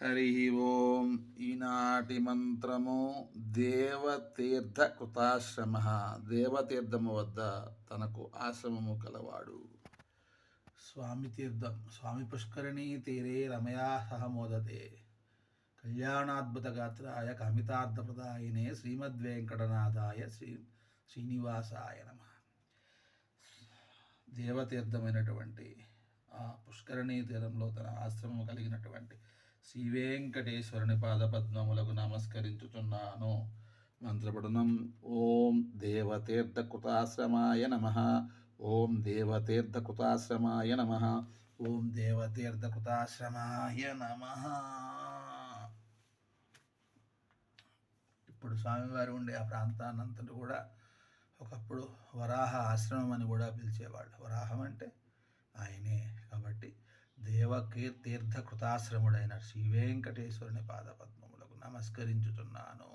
హరి ఓం ఈనాటి మంత్రము దేవతీర్థ కృతాశ్రమ దేవతీర్థము వద్ద తనకు ఆశ్రమము కలవాడు స్వామి తీర్థం స్వామి పుష్కరిణీ తీరే రమయా సహ మోదతే కళ్యాణాద్భుత గాత్రాయ కమితార్థప్రదాయనే శ్రీమద్వేంకటనాథాయ శ్రీ శ్రీనివాసాయ నమ దేవతీర్థమైనటువంటి ఆ పుష్కరిణీ తీరంలో తన ఆశ్రమం కలిగినటువంటి శ్రీ వెంకటేశ్వరుని పాదపద్మములకు నమస్కరించుచున్నాను. మంత్రపఠనం. ఓం దేవతీర్థకృతాశ్రమాయ నమ. ఓం దేవతీర్థకృతాశ్రమాయ నమ. ఓం దేవతీర్థకృతాశ్రమాయ నమ. ఇప్పుడు స్వామివారు ఉండే ఆ ప్రాంతాన్నంతటి కూడా ఒకప్పుడు వరాహ ఆశ్రమం అని కూడా పిలిచేవాళ్ళు. వరాహం అంటే ఆయనే. దేవకీర్ తీర్థ కృతాశ్రముడైన శ్రీ వెంకటేశ్వరుని పాదపద్మములకు నమస్కరించుతున్నాను